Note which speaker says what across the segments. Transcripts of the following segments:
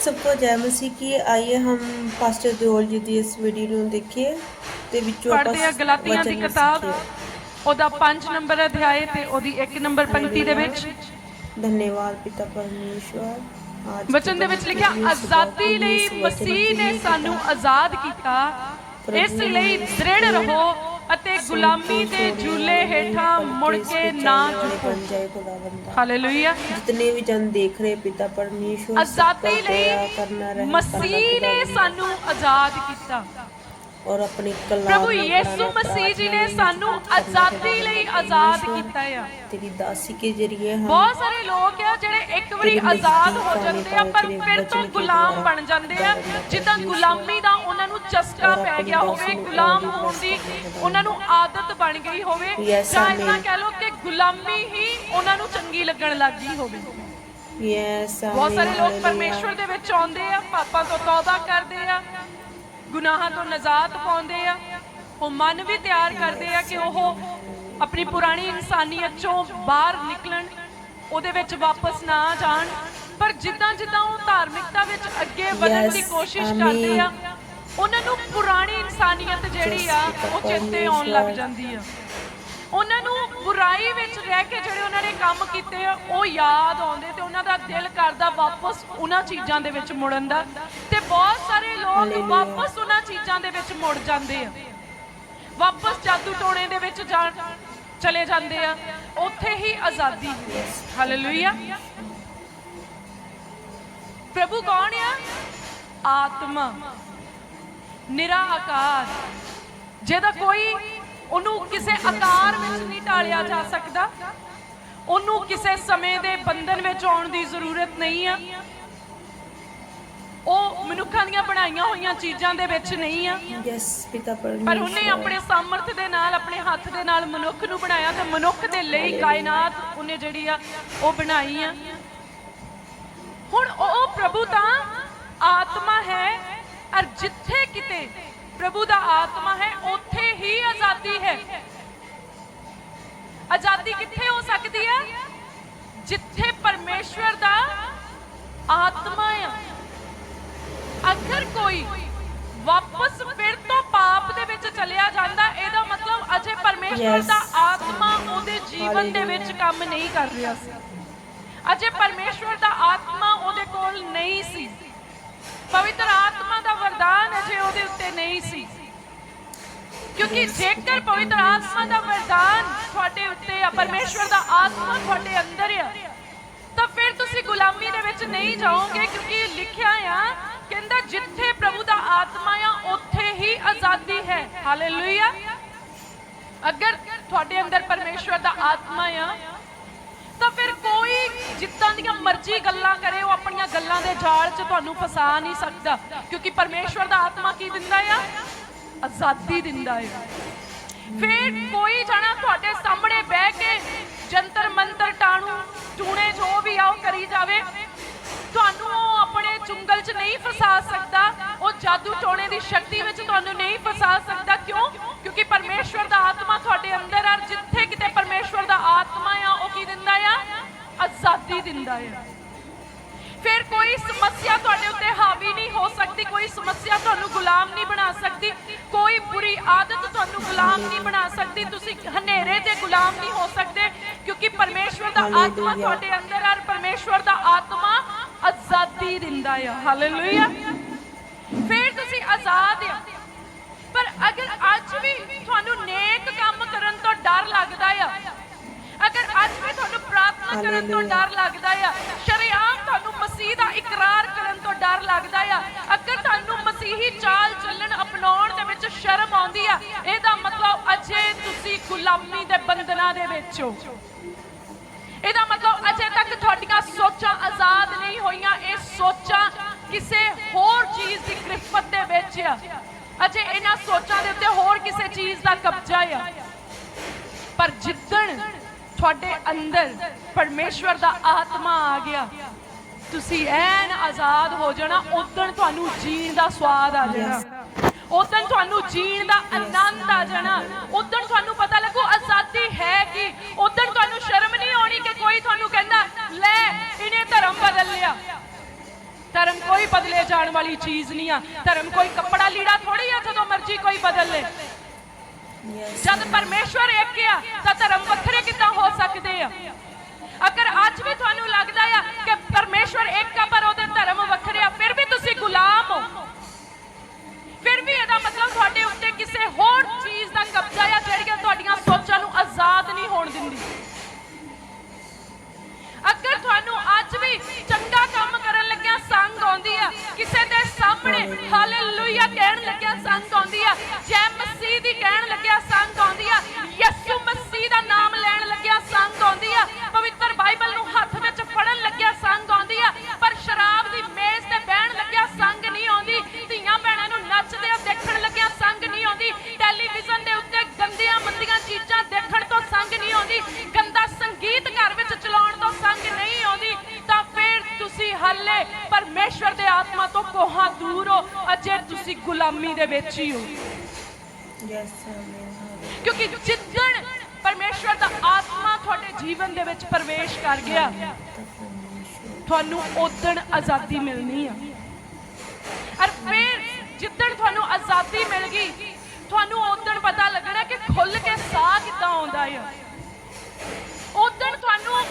Speaker 1: सबको जय मसीह की आइए हम पास्टर देओल जी ਦੀ ਇਸ ਵੀਡੀਓ ਨੂੰ ਦੇਖੀਏ ਤੇ ਵਿੱਚੋਂ ਆਪਾਂ
Speaker 2: ਪੜ੍ਹਦੇ ਆ ਗਲਾਤੀਆਂ ਦੀ
Speaker 1: ਵਚਨ
Speaker 2: ਕਿਤਾਬ
Speaker 1: ਸਿੱਖੀਏ।
Speaker 2: ਉਹਦਾ 5 ਨੰਬਰ ਅਧਿਆਇ ਤੇ ਉਹਦੀ 1 ਨੰਬਰ ਪੰਕਤੀ ਦੇ ਵਿੱਚ
Speaker 1: ਧੰਨਵਾਦ ਪਿਤਾ ਪਰਮੇਸ਼ਵਰ ਅੱਜ
Speaker 2: ਵਚਨ ਦੇ ਵਿੱਚ ਲਿਖਿਆ ਆਜ਼ਾਦੀ ਲਈ ਮਸੀਹ ਨੇ ਸਾਨੂੰ ਆਜ਼ਾਦ ਕੀਤਾ ਇਸ ਲਈ ਦ੍ਰਿੜ ਰਹੋ ਅਤੇ ਗੁਲਾਮੀ ਦੇ ਝੂਲੇ ਹੇਠਾਂ ਮੁੜ ਕੇ ਨਾ ਝੁਕੋ।
Speaker 1: ਜਾਏ
Speaker 2: ਹਾਲੇਲੂਇਆ।
Speaker 1: ਜਿਤਨੇ ਵੀ ਜਨ ਦੇਖ ਰਹੇ ਪਿਤਾ ਪਰਮੇਸ਼ਰ
Speaker 2: ਆਜ਼ਾਦੀ ਲਈ ਮਸੀਹ ਨੇ ਸਾਨੂੰ ਆਜ਼ਾਦ ਕੀਤਾ।
Speaker 1: ਔਰ ਆਪਣੀ ਕਲਾ
Speaker 2: ਪ੍ਰਭੂ ਯਿਸੂ ਮਸੀਹ ਜੀ ਨੇ ਸਾਨੂੰ ਆਜ਼ਾਦੀ ਲਈ ਆਜ਼ਾਦ ਕੀਤਾ ਆ।
Speaker 1: ਤੇਰੀ ਦਾਸੀ ਕੇ ਜਰੀਏ ਹਾਂ
Speaker 2: ਬਹੁਤ ਸਾਰੇ ਲੋਕ ਆ ਜਿਹੜੇ ਇੱਕ ਵਾਰੀ ਆਜ਼ਾਦ ਹੋ ਜਾਂਦੇ ਆ ਪਰ ਫਿਰ ਤੋਂ ਗੁਲਾਮ ਬਣ ਜਾਂਦੇ ਆ। ਜਿੱਦਾਂ ਗੁਲਾਮੀ ਦਾ ਉਹਨਾਂ ਨੂੰ ਚਸਕਾ ਪੈ ਗਿਆ ਹੋਵੇ ਗੁਲਾਮ ਹੋਣ ਦੀ ਉਹਨਾਂ ਨੂੰ ਆਦਤ ਬਣ ਗਈ ਹੋਵੇ ਜਾਂ ਇਦਾਂ ਕਹਿ ਲੋ ਕਿ ਗੁਲਾਮੀ ਹੀ ਉਹਨਾਂ ਨੂੰ ਚੰਗੀ ਲੱਗਣ ਲੱਗ ਗਈ ਹੋਵੇ। ਬਹੁਤ ਸਾਰੇ ਲੋਕ ਪਰਮੇਸ਼ਵਰ ਦੇ ਵਿੱਚ ਆਉਂਦੇ ਆ ਪਾਪਾਂ ਤੋਂ ਤੌਬਾ ਕਰਦੇ ਆ ਗੁਨਾਹਾਂ ਤੋਂ ਨਜ਼ਾਤ ਪਾਉਂਦੇ ਆ ਉਹ ਮਨ ਵੀ ਤਿਆਰ ਕਰਦੇ ਆ ਕਿ ਉਹ ਆਪਣੀ ਪੁਰਾਣੀ ਇਨਸਾਨੀਅਤ ਚੋਂ ਬਾਹਰ ਨਿਕਲਣ ਉਹਦੇ ਵਿੱਚ ਵਾਪਸ ਨਾ ਜਾਣ ਪਰ ਜਿੱਦਾਂ ਜਿੱਦਾਂ ਉਹ ਧਾਰਮਿਕਤਾ ਵਿੱਚ ਅੱਗੇ ਵਧਣ ਦੀ ਕੋਸ਼ਿਸ਼. ਕਰਦੇ ਆ ਉਹਨਾਂ ਨੂੰ ਪੁਰਾਣੀ ਇਨਸਾਨੀਅਤ ਜਿਹੜੀ ਆ ਉਹ ਚੇਤੇ ਆਉਣ ਲੱਗ ਜਾਂਦੀ ਆ ਉਹਨਾਂ ਨੂੰ ਬੁਰਾਈ ਵਿੱਚ ਰਹਿ ਕੇ ਜਿਹੜੇ ਉਹਨਾਂ ਨੇ ਕੰਮ ਕੀਤੇ ਆ ਉਹ ਯਾਦ ਆਉਂਦੇ ਤੇ ਉਹਨਾਂ ਦਾ ਦਿਲ ਕਰਦਾ ਵਾਪਸ ਉਹਨਾਂ ਚੀਜ਼ਾਂ ਦੇ ਵਿੱਚ ਮੁੜਨ ਦਾ। ਤੇ ਬਹੁਤ ਸਾਰੇ ਲੋਕ. ਵਾਪਸ ਉਹਨਾਂ ਚੀਜ਼ਾਂ ਦੇ ਵਿੱਚ ਮੁੜ ਜਾਂਦੇ ਆ। ਵਾਪਸ ਜਾਦੂ ਟੋਣੇ ਦੇ ਵਿੱਚ ਜਾਣ ਚਲੇ ਜਾਂਦੇ ਆ। ਉੱਥੇ ਹੀ ਆਜ਼ਾਦੀ ਹਾਲੇਲੂਇਆ ਪ੍ਰਭੂ ਕੌਣ ਆ? ਆਤਮਾ। ਨਿਰਾਕਾਰ। ਜਿਹਦਾ ਕੋਈ ਉਹਨੂੰ ਕਿਸੇ ਆਕਾਰ ਵਿੱਚ ਨਹੀਂ ਢਾਲਿਆ ਜਾ ਸਕਦਾ। ਉਹਨੂੰ ਕਿਸੇ ਸਮੇਂ ਦੇ ਬੰਧਨ ਵਿੱਚ ਆਉਣ ਦੀ ਜ਼ਰੂਰਤ ਨਹੀਂ ਆ। ਉਹ ਮਨੁੱਖਾਂ ਦੀਆਂ ਬਣਾਈਆਂ ਹੋਈਆਂ ਚੀਜ਼ਾਂ ਦੇ ਵਿੱਚ ਨਹੀਂ ਆ। ਪਰ ਉਹਨੇ ਆਪਣੇ ਸਮਰਥ ਦੇ ਨਾਲ ਆਪਣੇ ਹੱਥ ਦੇ ਨਾਲ ਮਨੁੱਖ ਨੂੰ ਬਣਾਇਆ ਤੇ ਮਨੁੱਖ ਦੇ ਲਈ ਕਾਇਨਾਤ ਉਹਨੇ ਜਿਹੜੀ ਆ ਉਹ ਬਣਾਈ ਆ। ਹੁਣ ਉਹ ਪ੍ਰਭੂ ਤਾਂ ਆਤਮਾ ਹੈ ਔਰ ਜਿੱਥੇ ਕਿਤੇ ਪ੍ਰਭੂ ਦਾ ਆਤਮਾ ਹੈ ਉਹ ਹੀ ਆਜ਼ਾਦੀ ਹੈ। ਆਜ਼ਾਦੀ ਕਿੱਥੇ ਹੋ ਸਕਦੀ ਹੈ? ਜਿੱਥੇ ਪਰਮੇਸ਼ਵਰ ਦਾ ਆਤਮਾ ਆ। ਅਗਰ ਕੋਈ ਵਾਪਸ ਫਿਰ ਤੋਂ ਪਾਪ ਦੇ ਵਿੱਚ ਚਲਿਆ ਜਾਂਦਾ ਇਹਦਾ ਮਤਲਬ ਅਜੇ ਪਰਮੇਸ਼ਵਰ. ਦਾ ਆਤਮਾ ਉਹਦੇ ਜੀਵਨ ਦੇ ਵਿੱਚ ਕੰਮ ਨਹੀਂ ਕਰ ਰਿਹਾ ਸੀ। ਅਜੇ ਪਰਮੇਸ਼ਵਰ ਦਾ ਆਤਮਾ ਉਹਦੇ ਕੋਲ ਨਹੀਂ ਸੀ। ਪਵਿੱਤਰ ਆਤਮਾ ਦਾ ਵਰਦਾਨ ਅਜੇ ਉਹਦੇ ਉੱਤੇ ਨਹੀਂ ਸੀ। ਕਿਉਂਕਿ ਜੇਕਰ ਪਵਿੱਤਰ ਆਤਮਾ ਦਾ ਵਰਦਾਨ ਤੁਹਾਡੇ ਉੱਤੇ ਆ, ਪਰਮੇਸ਼ਵਰ ਦਾ ਆਤਮਾ ਤੁਹਾਡੇ ਅੰਦਰ ਆ, ਤਾਂ ਫਿਰ ਤੁਸੀਂ ਗੁਲਾਮੀ ਦੇ ਵਿੱਚ ਨਹੀਂ ਜਾਓਗੇ, ਕਿਉਂਕਿ ਲਿਖਿਆ ਆ, ਕਹਿੰਦਾ ਜਿੱਥੇ ਪ੍ਰਭੂ ਦਾ ਆਤਮਾ ਆ, ਉੱਥੇ ਹੀ ਆਜ਼ਾਦੀ ਹੈ। ਹਾਲੇਲੂਇਆ ਅਗਰ ਤੁਹਾਡੇ ਅੰਦਰ ਪਰਮੇਸ਼ਵਰ ਦਾ ਆਤਮਾ ਆ, ਤਾਂ ਫਿਰ ਕੋਈ ਜਿੱਦਾਂ ਦੀਆਂ ਮਰਜ਼ੀ ਗੱਲਾਂ ਕਰੇ, ਉਹ ਆਪਣੀਆਂ ਗੱਲਾਂ ਦੇ ਜਾਲ 'ਚ ਤੁਹਾਨੂੰ ਫਸਾ ਨਹੀਂ ਸਕਦਾ, ਕਿਉਂਕਿ ਪਰਮੇਸ਼ਵਰ ਦਾ ਆਤਮਾ ਕੀ ਦਿੰਦਾ ਆ? ਆਜ਼ਾਦੀ ਦਿੰਦਾ ਆ ਫਿਰ ਕੋਈ ਜਣਾ ਤੁਹਾਡੇ ਸਾਹਮਣੇ ਬਹਿ ਕੇ ਜੰਤਰ ਮੰਤਰ ਟਾਣੂ ਟੂਣੇ ਜੋ ਵੀ ਆ ਕਰੀ ਜਾਵੇ। ਤੁਹਾਨੂੰ ਉਹ ਆਪਣੇ ਚੁੰਗਲ 'ਚ ਨਹੀਂ ਫਸਾ ਸਕਦਾ, ਉਹ ਜਾਦੂ ਟੋਣੇ ਦੀ ਸ਼ਕਤੀ ਵਿੱਚ ਤੁਹਾਨੂੰ ਨਹੀਂ ਫਸਾ ਸਕਦਾ। ਕਿਉਂ? ਕਿਉਂਕਿ ਪਰਮੇਸ਼ਵਰ ਦਾ ਆਤਮਾ ਤੁਹਾਡੇ ਅੰਦਰ ਆ, ਜਿੱਥੇ ਕਿਤੇ ਪਰਮੇਸ਼ਵਰ ਦਾ ਆਤਮਾ ਆ, ਉਹ ਕੀ ਦਿੰਦਾ ਆ? ਆਜ਼ਾਦੀ ਦਿੰਦਾ ਆ। ਫਿਰ ਕੋਈ ਸਮੱਸਿਆ ਤੁਹਾਡੇ ਉੱਤੇ ਹਾਵੀ ਨਹੀਂ ਹੋ ਸਕਦੀ, ਕੋਈ ਸਮੱਸਿਆ ਤੁਹਾਨੂੰ ਗੁਲਾਮ ਨਹੀਂ ਬਣਾ ਸਕਦੀ। ਕੋਈ ਬੁਰੀ ਆਦਤ ਤੁਹਾਨੂੰ ਗੁਲਾਮ ਨਹੀਂ ਬਣਾ ਸਕਦੀ ਤੁਸੀਂ ਹਨੇਰੇ ਦੇ ਗੁਲਾਮ ਨਹੀਂ ਹੋ ਸਕਦੇ ਕਿਉਂਕਿ ਪਰਮੇਸ਼ਵਰ ਦਾ ਆਤਮਾ. ਤੁਹਾਡੇ ਅੰਦਰ ਹੈ ਔਰ ਪਰਮੇਸ਼ਵਰ ਦਾ ਆਤਮਾ ਆਜ਼ਾਦੀ ਦਿੰਦਾ ਆ। ਹਾਲੇਲੂਇਆ ਫਿਰ ਤੁਸੀਂ ਆਜ਼ਾਦ ਆ। ਪਰ ਅਗਰ ਅੱਜ ਵੀ ਤੁਹਾਨੂੰ ਨੇਕ ਕੰਮ ਕਰਨ ਤੋਂ ਡਰ ਲੱਗਦਾ ਆ ਅਗਰ ਅੱਜ ਵੀ ਤੁਹਾਨੂੰ ਪ੍ਰਾਰਥਨਾ ਕਰਨ ਤੋਂ. ਡਰ ਲੱਗਦਾ ਆ ਸ਼ਰੀਆਮ ਤੁਹਾਨੂੰ ਮਸੀਹ ਦਾ ਇਕਰਾਰ ਕਰਨ ਤੋਂ ਡਰ ਲੱਗਦਾ ਆ। ਅਗਰ ਤੁਹਾਨੂੰ ਮਸੀਹੀ ਚਾਲ ਚੱਲਣ ਅਪਣਾਉਣ ਦੇ ਵਿੱਚ ਸ਼ਰਮ ਆਉਂਦੀ ਆ ਇਹਦਾ ਮਤਲਬ ਅਜੇ ਤੁਸੀਂ ਗੁਲਾਮੀ ਦੇ ਬੰਧਨਾਂ ਦੇ ਵਿੱਚ ਹੋ। ਇਹਦਾ ਮਤਲਬ ਅਜੇ ਤੱਕ ਤੁਹਾਡੀਆਂ ਸੋਚਾਂ ਆਜ਼ਾਦ ਨਹੀਂ ਹੋਈਆਂ ਇਹ ਸੋਚਾਂ ਕਿਸੇ ਹੋਰ ਚੀਜ਼ ਦੀ ਗ੍ਰਿਫਤ ਦੇ ਵਿੱਚ ਆ। ਅਜੇ ਇਹਨਾਂ ਸੋਚਾਂ ਦੇ ਉੱਤੇ ਹੋਰ ਕਿਸੇ ਚੀਜ਼ ਦਾ ਕਬਜ਼ਾ ਆ। ਤੁਹਾਡੇ ਅੰਦਰ ਪਰਮੇਸ਼ਵਰ ਦਾ ਆਤਮਾ ਆ ਗਿਆ। ਤੁਸੀਂ ਐਨ ਆਜ਼ਾਦ ਹੋ ਜਾਣਾ ਉਦੋਂ ਤੁਹਾਨੂੰ ਜੀਣ ਦਾ ਸਵਾਦ ਆ ਜਾਣਾ। ਉਦੋਂ ਤੁਹਾਨੂੰ ਜੀਣ ਦਾ ਆਨੰਦ ਆ ਜਾਣਾ। ਉਦੋਂ ਤੁਹਾਨੂੰ ਪਤਾ ਲੱਗੂ ਆਜ਼ਾਦੀ ਹੈ ਕੀ। ਉਦੋਂ ਤੁਹਾਨੂੰ ਸ਼ਰਮ ਨਹੀਂ ਆਉਣੀ ਕਿ ਕੋਈ ਤੁਹਾਨੂੰ ਕਹਿੰਦਾ, ਲੈ, ਇਹਨੇ ਧਰਮ ਬਦਲ ਲਿਆ। ਧਰਮ ਕੋਈ ਬਦਲੇ ਜਾਣ ਵਾਲੀ ਚੀਜ਼ ਨਹੀਂ ਆ। ਧਰਮ ਕੋਈ ਕੱਪੜਾ ਲੀੜਾ ਥੋੜੀ ਆ ਜਦੋਂ ਮਰਜ਼ੀ ਕੋਈ ਬਦਲ ਲੇ। ਜਦ ਪਰਮੇਸ਼ਵਰ ਇੱਕ ਆ, ਤਾਂ ਧਰਮ ਵੱਖਰੇ ਕਿੱਦਾਂ ਹੋ ਸਕਦੇ ਆ? ਅਗਰ ਅੱਜ ਵੀ ਤੁਹਾਨੂੰ ਲੱਗਦਾ ਆ ਕਿ ਪਰਮੇਸ਼ਵਰ ਇੱਕ ਆ, ਪਰ ਉਹਦੇ ਧਰਮ ਵੱਖਰੇ ਆ, ਫਿਰ ਵੀ ਤੁਸੀਂ ਗੁਲਾਮ ਹੋ। ਫਿਰ ਵੀ ਇਹਦਾ ਮਤਲਬ ਤੁਹਾਡੇ ਉੱਤੇ ਕਿਸੇ ਹੋਰ ਮਸੀਹ ਦੀ ਕਹਿਣ ਲੱਗਿਆ, ਸੰਗ ਆਉਂਦੀ ਆ। ਯਿਸੂ ਮਸੀਹ ਦਾ ਨਾਮ ਲੈਣ ਲੱਗਿਆ, ਸੰਗ ਆਉਂਦੀ ਆ। ਪਵਿੱਤਰ ਬਾਈਬਲ ਨੂੰ ਹੱਥ ਵਿੱਚ ਫੜਨ ਲੱਗਿਆ, ਸੰਗ ਆਉਂਦੀ ਆ। ਪਰ ਸ਼ਰਾਬ ਦੀ ਮੇਜ਼ ਤੇ ਬਹਿਣ ਲੱਗਿਆ, ਸੰਗ ਨਹੀਂ ਆਉਂਦੀ। ਧੀਆਂ ਭੈਣਾਂ ਨੂੰ ਨੱਚਦੇ ਦੇਖਣ ਲੱਗਿਆ, ਸੰਗ ਨਹੀਂ ਆਉਂਦੀ। ਟੈਲੀਵਿਜ਼ਨ ਦੇ ਉੱਤੇ ਗੰਦੀਆਂ ਮੰਦੀਆਂ ਚੀਜ਼ਾਂ ਦੇਖਣ ਤੋਂ ਸੰਗ ਨਹੀਂ ਆਉਂਦੀ। ਗੰਦਾ ਸੰਗੀਤ ਘਰ ਵਿੱਚ ਚਲਾਉਣ ਤੋਂ ਸੰਗ ਨਹੀਂ ਆਉਂਦੀ। ਤਾਂ ਫਿਰ ਤੁਸੀਂ ਹੱਲੇ ਪਰਮੇਸ਼ਵਰ ਦੇ ਆਤਮਾ ਤੋਂ ਕੋਹਾਂ ਦੂਰ ਹੋ? ਅਜੇ ਤੁਸੀਂ ਗੁਲਾਮੀ ਦੇ ਵਿੱਚ ਹੀ ਹੋ। ਕਿਉਂਕਿ ਜਿੱਦਣ ਪਰਮੇਸ਼ਵਰ ਦਾ ਆਤਮਾ ਤੁਹਾਡੇ ਜੀਵਨ ਦੇ ਵਿੱਚ ਪ੍ਰਵੇਸ਼ ਕਰ ਗਿਆ, ਤੁਹਾਨੂੰ ਉਦਣ ਆਜ਼ਾਦੀ ਮਿਲਣੀ ਆ। ਔਰ ਫਿਰ ਜਿੱਦਣ ਤੁਹਾਨੂੰ ਆਜ਼ਾਦੀ ਮਿਲ ਗਈ, ਤੁਹਾਨੂੰ ਉਦਣ ਪਤਾ ਲੱਗਣਾ ਕਿ ਖੁੱਲ ਕੇ ਸਾਹ ਕਿੱਦਾਂ ਆਉਂਦਾ ਆ। ਉਦਣ ਤੁਹਾਨੂੰ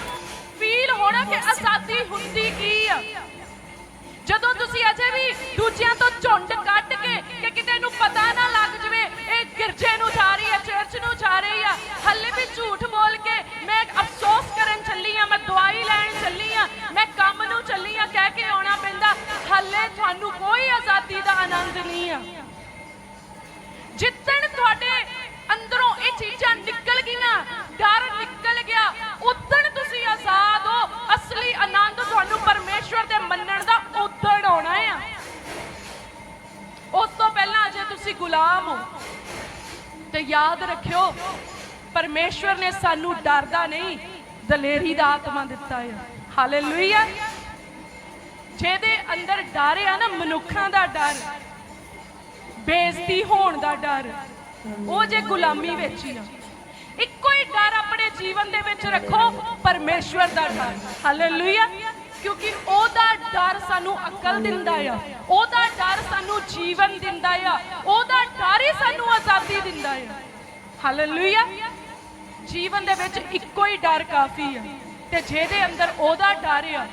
Speaker 2: ਫੀਲ ਹੋਣਾ ਕਿ ਆਜ਼ਾਦੀ ਹੁੰਦੀ ਕੀ ਆ। ਜਦੋਂ ਤੁਸੀਂ ਅਜੇ ਵੀ ਦੂਜਿਆਂ ਤੋਂ ਝੁੰਡ ਕੱਢ ਕੇ ਕਿ ਕਿਤੇ ਨੂੰ ਪਤਾ ਨਾ ਲੱਗ ਜਵੇ, ਇਹ ਗਿਰਜੇ ਨੂੰ ਜਾ ਰਹੀ ਹੈ ਚਰਚ ਨੂੰ ਜਾ ਰਹੀ ਆ, ਹੱਲੇ ਵੀ ਝੂਠ ਬੋਲ ਕੇ ਮੈਂ ਅਫਸੋਸ ਕਰਨ ਚੱਲੀ ਪਰਮੇਸ਼ਵਰ ਨੇ ਸਾਨੂੰ ਡਰਦਾ ਨਹੀਂ, ਦਲੇਰੀ ਦਾ ਆਤਮਾ ਦਿੱਤਾ ਹੈ ਹਾਲੇਲੂਇਆ ਜਿਹਦੇ ਅੰਦਰ ਡਰ ਆ ਨਾ, ਮਨੁੱਖਾਂ ਦਾ ਡਰ, ਬੇਇੱਜ਼ਤੀ ਹੋਣ ਦਾ ਡਰ, ਉਹ ਜੇ ਗੁਲਾਮੀ ਵਿੱਚ ਹੀ ਆ। ਇੱਕੋ ਹੀ ਡਰ ਆਪਣੇ ਜੀਵਨ ਦੇ ਵਿੱਚ ਰੱਖੋ, ਪਰਮੇਸ਼ਵਰ ਦਾ ਡਰ। ਹਾਲੇਲੂਇਆ ਕਿਉਂਕਿ ਉਹਦਾ ਡਰ ਸਾਨੂੰ ਅਕਲ ਦਿੰਦਾ ਆ। ਉਹਦਾ ਡਰ ਸਾਨੂੰ ਜੀਵਨ ਦਿੰਦਾ ਆ। ਉਹਦਾ ਡਰ ਹੀ ਸਾਨੂੰ ਆਜ਼ਾਦੀ ਦਿੰਦਾ ਆ। ਹਾਲੇਲੂਇਆ ਜੀਵਨ ਦੇ ਵਿੱਚ ਇੱਕੋ ਹੀ ਡਰ ਕਾਫੀ ਆ ਤੇ ਜਿਹਦੇ ਅੰਦਰ ਉਹਦਾ ਡਰ ਆ,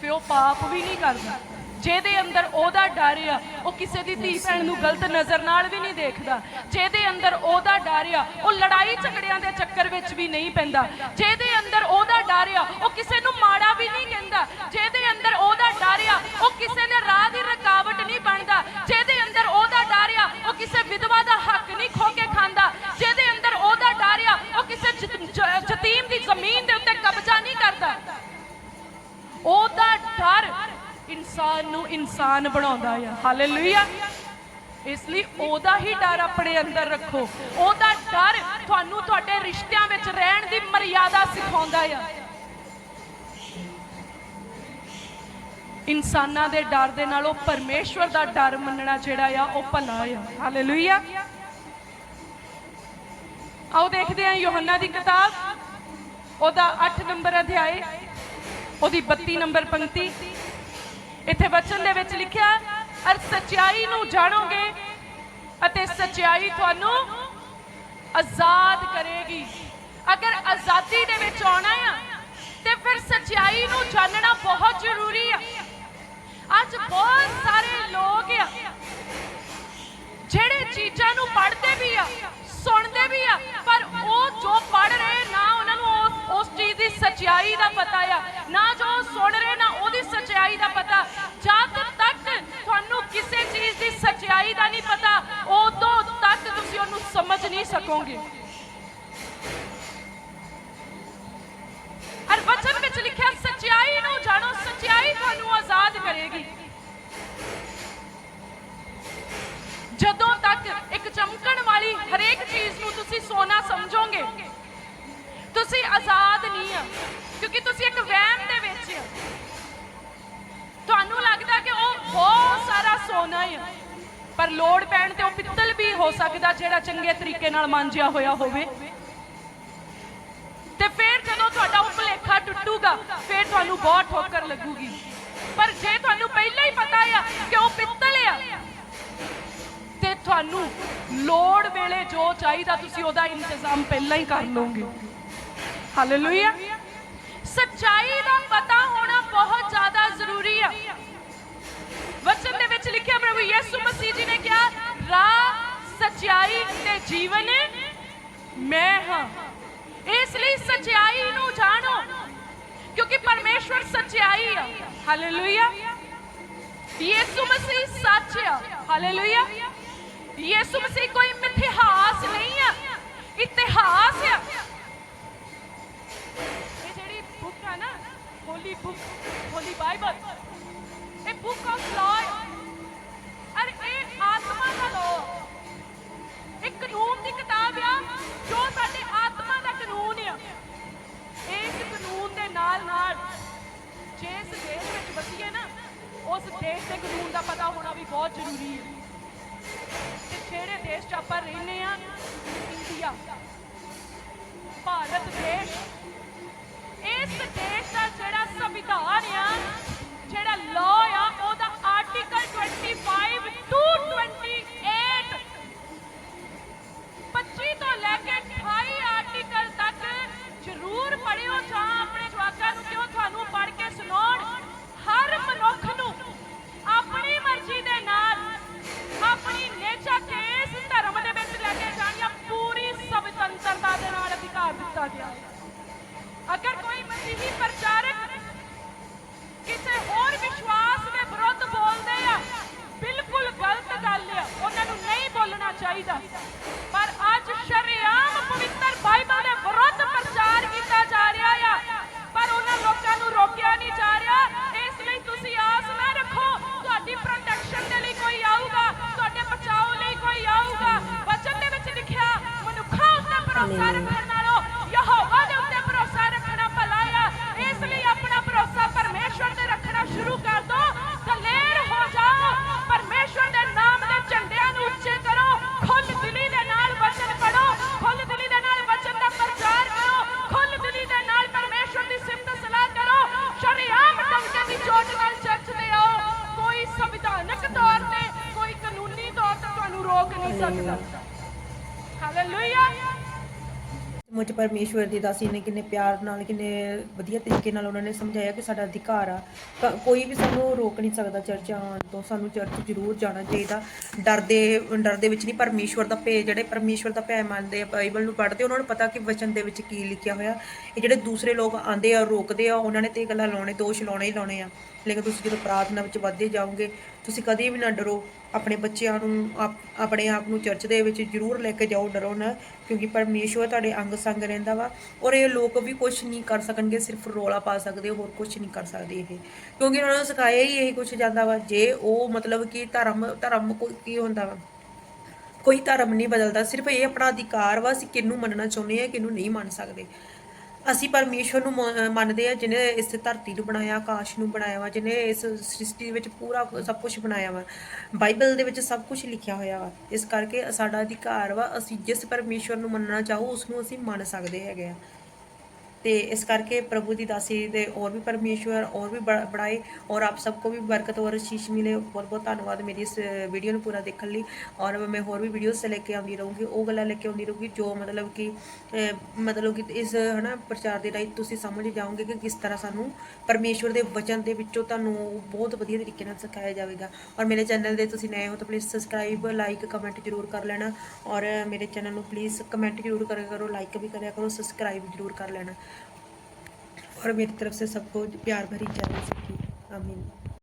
Speaker 2: ਫਿਰ ਉਹ ਪਾਪ ਵੀ ਨਹੀਂ ਕਰਦਾ। ਜਿਹਦੇ ਅੰਦਰ ਉਹਦਾ ਡਰ ਆ, ਉਹ ਕਿਸੇ ਦੀ ਧੀ ਭੈਣ ਨੂੰ ਗਲਤ ਨਜ਼ਰ ਨਾਲ ਵੀ ਨਹੀਂ ਦੇਖਦਾ। ਜਿਹਦੇ ਅੰਦਰ ਉਹਦਾ ਡਰ ਆ, ਉਹ ਲੜਾਈ ਝਗੜਿਆਂ ਦੇ ਚੱਕਰ ਵਿੱਚ ਵੀ ਨਹੀਂ ਪੈਂਦਾ। ਜਿਹਦੇ ਅੰਦਰ ਉਹਦਾ ਡਰ ਆ, ਉਹ ਕਿਸੇ ਨੂੰ ਮਾੜਾ ਵੀ ਨਹੀਂ ਕਹਿੰਦਾ। ਜਿਹਦੇ ਅੰਦਰ ਉਹਦਾ ਡਰ ਆ, ਉਹ ਕਿਸੇ ਨੇ ਰਾਹ ਦੀ ਉਹਦਾ ਇਨਸਾਨ ਨੂੰ ਇਨਸਾਨ ਬਣਾਉਂਦਾ ਆ। ਹਾਲੇਲੂਇਆ ਇਸ ਲਈ ਉਹਦਾ ਹੀ ਡਰ ਆਪਣੇ ਅੰਦਰ ਰੱਖੋ। ਉਹਦਾ ਡਰ ਤੁਹਾਨੂੰ ਤੁਹਾਡੇ ਰਿਸ਼ਤਿਆਂ ਵਿੱਚ ਰਹਿਣ ਦੀ ਮਰਿਆਦਾ ਸਿਖਾਉਂਦਾ ਆ। ਇਨਸਾਨਾਂ ਦੇ ਡਰ ਦੇ ਨਾਲੋਂ ਪਰਮੇਸ਼ਵਰ ਦਾ ਡਰ ਮੰਨਣਾ ਜਿਹੜਾ ਆ, ਉਹ ਭਲਾ ਆ। ਹਾਲੇਲੂਇਆ ਆਓ ਦੇਖਦੇ ਹਾਂ ਯੋਹੰਨਾ ਦੀ ਕਿਤਾਬ। ਉਹਦਾ 8 ਨੰਬਰ ਅਧਿਆਇ ਉਹਦੀ 32 ਨੰਬਰ ਪੰਕਤੀ। ਇੱਥੇ ਵਚਨ ਦੇ ਵਿੱਚ ਲਿਖਿਆ, ਅਰ ਸਚਾਈ ਨੂੰ ਜਾਣੋਗੇ ਅਤੇ ਸਚਾਈ ਤੁਹਾਨੂੰ ਆਜ਼ਾਦ ਕਰੇਗੀ। ਅਗਰ ਆਜ਼ਾਦੀ ਦੇ ਵਿੱਚ ਆਉਣਾ ਆ, ਤੇ ਫਿਰ ਸਚਾਈ ਨੂੰ ਜਾਣਨਾ ਬਹੁਤ ਜ਼ਰੂਰੀ ਆ। ਅੱਜ ਬਹੁਤ ਸਾਰੇ ਲੋਕ ਆ, ਜਿਹੜੇ ਚੀਜ਼ਾਂ ਨੂੰ ਪੜ੍ਹਦੇ ਵੀ ਆ, ਸੁਣਦੇ ਵੀ ਆ, ਪਰ ਉਹ ਜੋ ਪੜ੍ਹ ਰਹੇ ਨਾ ਦੀ ਸਚਾਈ ਦਾ ਪਤਾ ਆ। ਨਾ ਜੋ ਸੁਣ ਰਹੇ, ਨਾ ਉਹਦੀ ਸਚਾਈ ਦਾ ਪਤਾ। ਜਦ ਤੱਕ ਤੁਹਾਨੂੰ ਕਿਸੇ ਚੀਜ਼ ਦੀ ਸਚਾਈ ਦਾ ਨਹੀਂ ਪਤਾ, ਉਦੋਂ ਤੱਕ ਤੁਸੀਂ ਉਹਨੂੰ ਸਮਝ ਨਹੀਂ ਸਕੋਗੇ। ਹਰ ਵਚਨ ਵਿੱਚ ਲਿਖਿਆ, ਸਚਾਈ ਨੂੰ ਜਾਣੋ, ਸਚਾਈ ਤੁਹਾਨੂੰ ਆਜ਼ਾਦ ਕਰੇਗੀ। ਜਦੋਂ ਤੱਕ ਇੱਕ ਚਮਕਣ ਵਾਲੀ ਹਰੇਕ ਚੀਜ਼ ਨੂੰ ਤੁਸੀਂ ਸੋਨਾ ਸਮਝੋਗੇ ਤੁਸੀਂ ਆਜ਼ਾਦ ਨਹੀਂ ਆ, ਕਿਉਂਕਿ ਤੁਸੀਂ ਇੱਕ ਵਹਿਮ ਦੇ ਵਿੱਚ ਆ। ਤੁਹਾਨੂੰ ਲੱਗਦਾ ਕਿ ਉਹ ਬਹੁਤ ਸਾਰਾ ਸੋਨਾ ਆ, ਪਰ ਲੋੜ ਪੈਣ ਤੇ ਉਹ ਪਿੱਤਲ ਵੀ ਹੋ ਸਕਦਾ ਜਿਹੜਾ ਚੰਗੇ ਤਰੀਕੇ ਨਾਲ ਮਾਂਜਿਆ ਹੋਇਆ ਹੋਵੇ। ਤੇ ਫਿਰ ਜਦੋਂ ਤੁਹਾਡਾ ਉਹ ਭੁਲੇਖਾ ਟੁੱਟੂਗਾ, ਫਿਰ ਤੁਹਾਨੂੰ ਬਹੁਤ ਠੋਕਰ ਲੱਗੂਗੀ। ਪਰ ਜੇ ਤੁਹਾਨੂੰ ਪਹਿਲਾਂ ਹੀ ਪਤਾ ਆ ਕਿ ਉਹ ਪਿੱਤਲ ਆ, ਤੇ ਤੁਹਾਨੂੰ ਲੋੜ ਵੇਲੇ ਜੋ ਚਾਹੀਦਾ ਤੁਸੀਂ ਉਹਦਾ ਇੰਤਜ਼ਾਮ ਪਹਿਲਾਂ ਹੀ ਕਰ ਲਓਗੇ। ਹਾਲੇਲੂਇਆ। ਸੱਚਾਈ ਦਾ ਪਤਾ ਹੋਣਾ ਬਹੁਤ ਜ਼ਿਆਦਾ ਜ਼ਰੂਰੀ ਆ। ਵਚਨ ਦੇ ਵਿੱਚ ਲਿਖਿਆ ਪ੍ਰਭੂ ਯਿਸੂ ਮਸੀਹ ਜੀ ਨੇ ਕਿਹਾ ਰਾਹ ਸੱਚਾਈ ਤੇ ਜੀਵਨ, ਮੈਂ ਹਾਂ। ਇਸ ਲਈ ਸੱਚਾਈ ਨੂੰ ਜਾਣੋ, ਕਿਉਂਕਿ ਪਰਮੇਸ਼ਵਰ ਸੱਚਾਈ ਆ। ਹਾਲੇਲੂਇਆ। ਯਿਸੂ ਮਸੀਹ ਸੱਚ ਆ। ਹਾਲੇਲੂਇਆ। ਯਿਸੂ ਮਸੀਹ ਕੋਈ ਮਿਥਿਹਾਸ ਨਹੀਂ ਆ। ਇਤਿਹਾਸ ਆ। ਹੋਲੀ ਬੁੱਕ ਹੋਲੀ ਬਾਈਬਲ ਇਹ ਬੁੱਕ ਆਫ ਲਾਅ ਅਰ ਇਹ ਆਤਮਾ ਦਾ ਲਾਅ ਇੱਕ ਕਾਨੂੰਨ ਦੀ ਕਿਤਾਬ ਆ, ਜੋ ਸਾਡੇ ਆਤਮਾ ਦਾ ਕਾਨੂੰਨ ਆ। ਇਸ ਕਾਨੂੰਨ ਦੇ ਨਾਲ ਨਾਲ ਜਿਸ ਦੇਸ਼ ਵਿੱਚ ਵਸੀਏ ਨਾ, ਉਸ ਦੇਸ਼ ਦੇ ਕਾਨੂੰਨ ਦਾ ਪਤਾ ਹੋਣਾ ਵੀ ਬਹੁਤ ਜ਼ਰੂਰੀ ਹੈ ਤੇ ਜਿਹੜੇ ਦੇਸ਼ 'ਚ ਆਪਾਂ ਰਹਿੰਦੇ ਆ, ਇੰਡੀਆ। ਨਾਲੋਂ ਯਹੋਵਾ ਦੇ ਉੱਤੇ ਭਰੋਸਾ ਰੱਖਣਾ ਭਲਾ ਆ। ਇਸ ਲਈ ਆਪਣਾ ਭਰੋਸਾ ਪਰਮੇਸ਼ਵਰ ਤੇ ਰੱਖਣਾ ਸ਼ੁਰੂ ਕਰ ਦੋ। ਦਲੇਰ ਹੋ ਜਾਓ। ਪਰਮੇਸ਼ਵਰ ਦੇ ਨਾਮ ਦੇ ਝੰਡਿਆਂ ਨੂੰ ਉੱਚੇ ਕਰੋ। ਖੁੱਲ ਦਿਲੀ ਦੇ ਨਾਲ ਵਚਨ ਪੜੋ ਖੁੱਲ ਦਿਲੀ ਦੇ ਨਾਲ ਵਚਨ ਦਾ ਪ੍ਰਚਾਰ ਕਰੋ। ਖੁੱਲ ਦਿਲੀ ਦੇ ਨਾਲ ਪਰਮੇਸ਼ਵਰ ਦੀ ਸਿਫਤ ਸਲਾਹ ਕਰੋ। ਸ਼ਰੀਆਮ ਡੰਡੇ ਦੀ ਚੋਟ ਨਾਲ ਚਰਚ ਤੇ ਆਓ ਕੋਈ ਸੰਵਿਧਾਨਕ ਤੌਰ ਤੇ ਕੋਈ ਕਾਨੂੰਨੀ ਤੌਰ ਤੇ ਤੁਹਾਨੂੰ ਰੋਕ ਨਹੀਂ ਸਕਦਾ। ਹਾਲੇਲੂਇਆ
Speaker 1: ਮੁਝ ਪਰਮੇਸ਼ਵਰ ਦੀ ਦਾਸੀ ਨੇ ਕਿੰਨੇ ਪਿਆਰ ਨਾਲ, ਕਿੰਨੇ ਵਧੀਆ ਤਰੀਕੇ ਨਾਲ ਉਹਨਾਂ ਨੇ ਸਮਝਾਇਆ ਕਿ ਸਾਡਾ ਅਧਿਕਾਰ ਆ। ਕ- ਕੋਈ ਵੀ ਸਾਨੂੰ ਰੋਕ ਨਹੀਂ ਸਕਦਾ ਚਰਚ ਆਉਣ ਤੋਂ। ਸਾਨੂੰ ਚਰਚ ਜ਼ਰੂਰ ਜਾਣਾ ਚਾਹੀਦਾ। ਡਰਦੇ ਡਰ ਦੇ ਵਿੱਚ ਨਹੀਂ, ਪਰਮੇਸ਼ਵਰ ਦਾ ਭੇ, ਜਿਹੜੇ ਪਰਮੇਸ਼ਵਰ ਦਾ ਭੈ ਮੰਨਦੇ ਆ, ਬਾਈਬਲ ਨੂੰ ਪੜ੍ਹਦੇ ਉਹਨਾਂ ਨੂੰ ਪਤਾ ਕਿ ਵਚਨ ਦੇ ਵਿੱਚ ਕੀ ਲਿਖਿਆ ਹੋਇਆ। ਇਹ ਜਿਹੜੇ ਦੂਸਰੇ ਲੋਕ ਆਂਦੇ ਆ, ਰੋਕਦੇ ਆ, ਉਹਨਾਂ ਨੇ ਤੇ ਇਹ ਗੱਲਾਂ ਲਾਉਣੇ, ਦੋਸ਼ ਲਾਉਣੇ ਹੀ ਲਾਉਣੇ ਆ। ਲੇਕਿਨ ਤੁਸੀਂ ਜਦੋਂ ਪ੍ਰਾਰਥਨਾ ਵਿੱਚ ਵੱਧਦੇ ਜਾਓਗੇ ਤੁਸੀਂ ਕਦੇ ਵੀ ਨਾ ਡਰੋ। ਆਪਣੇ ਬੱਚਿਆਂ ਨੂੰ, ਆਪ- ਆਪਣੇ ਆਪ ਨੂੰ ਚਰਚ ਦੇ ਵਿੱਚ ਜ਼ਰੂਰ ਲੈ ਕੇ ਜਾਓ, ਡਰੋ ਨਾ। ਕਿਉਂਕਿ ਪਰਮੇਸ਼ਵਰ ਤੁਹਾਡੇ ਅੰਗ ਸੰਗ ਰਹਿੰਦਾ ਵਾ। ਔਰ ਇਹ ਲੋਕ ਵੀ ਕੁਝ ਨਹੀਂ ਕਰ ਸਕਣਗੇ, ਸਿਰਫ ਰੋਲਾ ਪਾ ਸਕਦੇ, ਹੋਰ ਕੁਝ ਨਹੀਂ ਕਰ ਸਕਦੇ ਇਹ। ਕਿਉਂਕਿ ਉਹਨਾਂ ਨੂੰ ਸਿਖਾਇਆ ਹੀ ਇਹ ਕੁਝ ਜਾਂਦਾ ਵਾ। ਜੇ ਉਹ ਮਤਲਬ ਕਿ ਧਰਮ ਧਰਮ ਕੋਈ ਕੀ ਹੁੰਦਾ ਵਾ? ਕੋਈ ਧਰਮ ਨਹੀਂ ਬਦਲਦਾ। ਸਿਰਫ ਇਹ ਆਪਣਾ ਅਧਿਕਾਰ ਵਾ, ਅਸੀਂ ਕਿਹਨੂੰ ਮੰਨਣਾ ਚਾਹੁੰਦੇ ਆ ਕਿਹਨੂੰ ਨਹੀਂ ਮੰਨ ਸਕਦੇ। ਅਸੀਂ ਪਰਮੇਸ਼ਵਰ ਨੂੰ ਮ- ਮੰਨਦੇ ਆ, ਜਿਹਨੇ ਇਸ ਧਰਤੀ ਨੂੰ ਬਣਾਇਆ, ਆਕਾਸ਼ ਨੂੰ ਬਣਾਇਆ ਵਾ, ਜਿਹਨੇ ਇਸ ਸ੍ਰਿਸ਼ਟੀ ਵਿੱਚ ਪੂਰਾ ਸਭ ਕੁਝ ਬਣਾਇਆ ਵਾ। ਬਾਈਬਲ ਦੇ ਵਿੱਚ ਸਭ ਕੁਝ ਲਿਖਿਆ ਹੋਇਆ ਵਾ। ਇਸ ਕਰਕੇ ਸਾਡਾ ਅਧਿਕਾਰ ਵਾ, ਅਸੀਂ ਜਿਸ ਪਰਮੇਸ਼ਵਰ ਨੂੰ ਮੰਨਣਾ ਚਾਹੋ ਉਸ ਨੂੰ ਅਸੀਂ ਮੰਨ ਸਕਦੇ ਹੈਗੇ ਆ। ਤੇ ਇਸ ਕਰਕੇ ਪ੍ਰਭੂ ਦੀ ਦਾਸੀ ਦੇ और भी परमेश्वर और भी बढ़- बढ़ाए और आप सबको भी बरकत और आशीष मिले बहुत बहुत ਧੰਨਵਾਦ ਮੇਰੀ ਇਸ ਵੀਡੀਓ ਨੂੰ ਪੂਰਾ ਦੇਖਣ ਲਈ ਔਰ ਮੈਂ ਹੋਰ ਵੀ ਵੀਡੀਓਜ਼ ਲੈ ਕੇ ਆਉਂਦੀ ਰਹੂੰਗੀ ਉਹ ਗੱਲਾਂ ਲੈ ਕੇ ਆਉਂਦੀ ਰਹੂੰਗੀ ਜੋ ਮਤਲਬ ਕਿ ਅਹ, ਮਤਲਬ ਕਿ ਇਸ ਹਨਾ ਪ੍ਰਚਾਰ ਦੇ ਰਾਹੀਂ ਤੁਸੀਂ ਸਮਝ ਜਾਓਗੇ ਕਿ ਕਿਸ ਤਰ੍ਹਾਂ ਸਾਨੂੰ ਪਰਮੇਸ਼ਵਰ ਦੇ ਵਚਨ ਦੇ ਵਿੱਚੋਂ ਤੁਹਾਨੂੰ ਬਹੁਤ ਵਧੀਆ ਤਰੀਕੇ ਨਾਲ ਸਿਖਾਇਆ ਜਾਵੇਗਾ ਔਰ ਮੇਰੇ ਚੈਨਲ ਦੇ ਤੁਸੀਂ ਨਏ ਹੋ ਤਾਂ ਪਲੀਜ਼ ਸਬਸਕ੍ਰਾਈਬ ਲਾਈਕ ਕਮੈਂਟ ਜ਼ਰੂਰ ਕਰ ਲੈਣਾ ਔਰ ਮੇਰੇ ਚੈਨਲ ਨੂੰ ਪਲੀਜ਼ ਕਮੈਂਟ ਜ਼ਰੂਰ ਕਰਿਆ ਕਰੋ ਲਾਈਕ भी करा करो सब्सक्राइब जरूर कर लेना और मेरी तरफ से सबको प्यार भरी जय सबकी आमीन